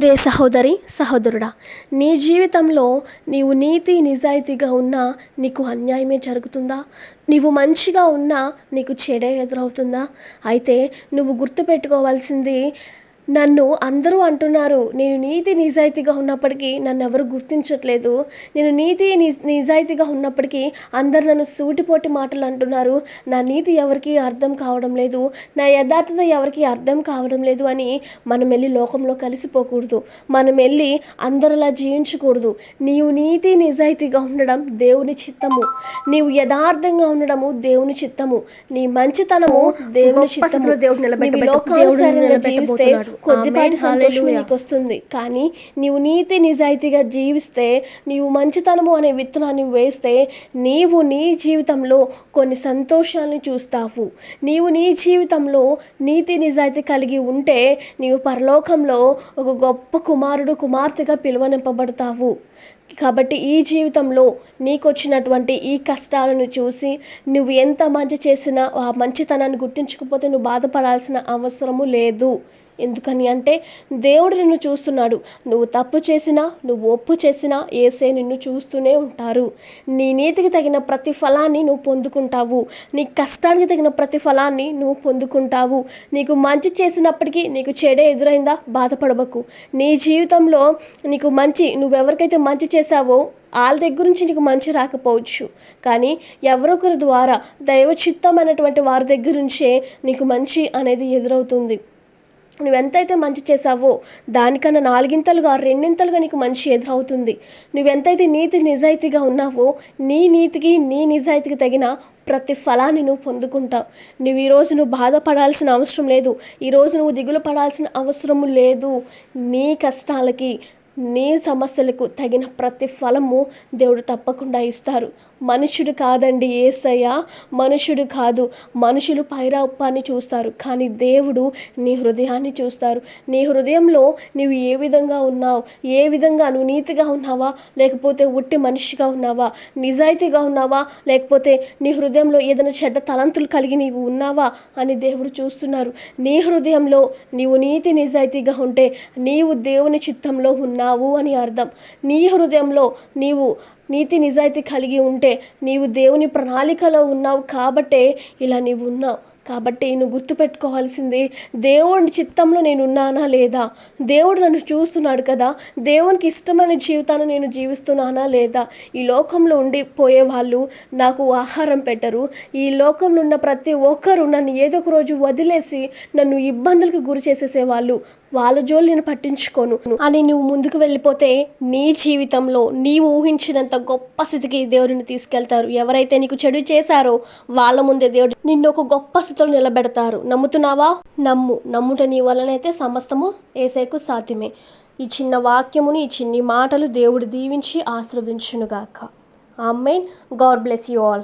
ప్రియ సహోదరి సహోదరుడా నీ జీవితంలో నీవు నీతి నిజాయితీగా ఉన్నా నీకు అన్యాయమే జరుగుతుందా? నీవు మంచిగా ఉన్నా నీకు చెడే ఎదురవుతుందా? అయితే నువ్వు గుర్తుపెట్టుకోవాల్సింది నన్ను అందరూ అంటున్నారు నేను నీతి నిజాయితీగా ఉన్నప్పటికీ నన్ను ఎవరు గుర్తించట్లేదు. నేను నీతి నిజ్ నిజాయితీగా ఉన్నప్పటికీ అందరు నన్ను సూటిపోటి మాటలు అంటున్నారు. నా నీతి ఎవరికి అర్థం కావడం లేదు నా యథార్థత ఎవరికి అర్థం కావడం లేదు అని మనం వెళ్ళి లోకంలో కలిసిపోకూడదు. మనం వెళ్ళి అందరిలా జీవించకూడదు. నీవు నీతి నిజాయితీగా ఉండడం దేవుని చిత్తము. నీవు యథార్థంగా ఉండడము దేవుని చిత్తము. నీ మంచితనము దేవుని చిత్తము. దేవుడు లోకానుసారంగా జీవిస్తే. కొద్దిపాటి. సంతోషం. నీకు వస్తుంది కానీ నీవు నీతి నిజాయితీగా జీవిస్తే నీవు మంచితనము అనే విత్తనాన్ని వేస్తే నీవు నీ జీవితంలో కొన్ని సంతోషాలను చూస్తావు నీవు నీ జీవితంలో నీతి నిజాయితీ కలిగి ఉంటే నీవు పరలోకంలో ఒక గొప్ప కుమారుడు కుమార్తెగా పిలువనింపబడతావు కాబట్టి ఈ జీవితంలో నీకు వచ్చినటువంటి ఈ కష్టాలను చూసి నువ్వు ఎంత మంచి చేసినా ఆ మంచితనాన్ని గుర్తించకపోతే నువ్వు బాధపడాల్సిన అవసరము లేదు. ఎందుకని అంటే దేవుడు నిన్ను చూస్తున్నాడు. నువ్వు తప్పు చేసినా నువ్వు ఒప్పు చేసినా ఏసే నిన్ను చూస్తూనే ఉంటారు. నీ నీతికి తగిన ప్రతిఫలాన్ని నువ్వు పొందుకుంటావు. నీ కష్టానికి తగిన ప్రతిఫలాన్ని నువ్వు పొందుకుంటావు. నీకు మంచి చేసినప్పటికీ నీకు చెడే ఎదురైందా? బాధపడబకు నీ జీవితంలో నీకు మంచి నువ్వెవరికైతే మంచి చేశావో వాళ్ళ దగ్గర నుంచి నీకు మంచి రాకపోవచ్చు. కానీ ఎవరొకరి ద్వారా దైవ చిత్తం అనేటువంటి వారి దగ్గర నుంచే నీకు మంచి అనేది ఎదురవుతుంది. నువ్వు ఎంతైతే మంచి చేసావో దానికన్నా నాలుగింతలుగా రెండింతలుగా నీకు మంచి ఎదురవుతుంది. నువ్వెంతైతే నీతి నిజాయితీగా ఉన్నావో నీ నీతికి నీ నిజాయితీకి తగిన ప్రతి ఫలాన్ని నువ్వు పొందుకుంటావు. నువ్వు ఈరోజు నువ్వు బాధపడాల్సిన అవసరం లేదు. ఈరోజు నువ్వు దిగులు పడాల్సిన అవసరం లేదు. నీ కష్టాలకి నీ సమస్యలకు తగిన ప్రతి ఫలము దేవుడు తప్పకుండా ఇస్తారు. మనుషుడు కాదండి ఏసయ్య. మనుషుడు కాదు. మనుషులు పైరాపాన్ని చూస్తారు. కానీ దేవుడు నీ హృదయాన్ని చూస్తారు. నీ హృదయంలో నీవు ఏ విధంగా ఉన్నావు? ఏ విధంగా నువ్వు నీతిగా ఉన్నావా? లేకపోతే ఉట్టి మనిషిగా ఉన్నావా? నిజాయితీగా ఉన్నావా? లేకపోతే నీ హృదయంలో ఏదైనా చెడ్డ తలంతులు కలిగి నీవు ఉన్నావా? అని దేవుడు చూస్తున్నారు. నీ హృదయంలో నీవు నీతి నిజాయితీగా ఉంటే నీవు దేవుని చిత్తంలో ఉన్నావు అని అర్థం. నీ హృదయంలో నీవు నీతి నిజాయితీ కలిగి ఉంటే నీవు దేవుని ప్రణాళికలో ఉన్నావు కాబట్టే ఇలా నీవు ఉన్నావు. కాబట్టి నువ్వు గుర్తుపెట్టుకోవాల్సింది దేవుని చిత్తంలో నేను ఉన్నానా లేదా? దేవుడు నన్ను చూస్తున్నాడు కదా దేవునికి ఇష్టమైన జీవితాన్ని నేను జీవిస్తున్నానా లేదా? ఈ లోకంలో ఉండిపోయే వాళ్ళు నాకు ఆహారం పెట్టరు. ఈ లోకంలో ఉన్న ప్రతి ఒక్కరూ నన్ను ఏదో ఒక రోజు వదిలేసి నన్ను ఇబ్బందులకు గురి చేసేసేవాళ్ళు. వాళ్ళ జోలు నేను పట్టించుకోను. అని నువ్వు ముందుకు వెళ్ళిపోతే నీ జీవితంలో నీవు ఊహించినంత గొప్ప స్థితికి దేవుడిని తీసుకెళ్తారు. ఎవరైతే నీకు చెడు చేశారో వాళ్ళ ముందే దేవుడు నిన్ను ఒక గొప్ప పరిస్థితులు నిలబెడతారు. నమ్ముతున్నావా? నమ్ము. నమ్ముట నీ వలనైతే సమస్తము ఏసేకు సాధ్యమే. ఈ చిన్న వాక్యముని ఈ చిన్ని మాటలు దేవుడు దీవించి ఆశ్రవించునుగాక amen. God bless you all.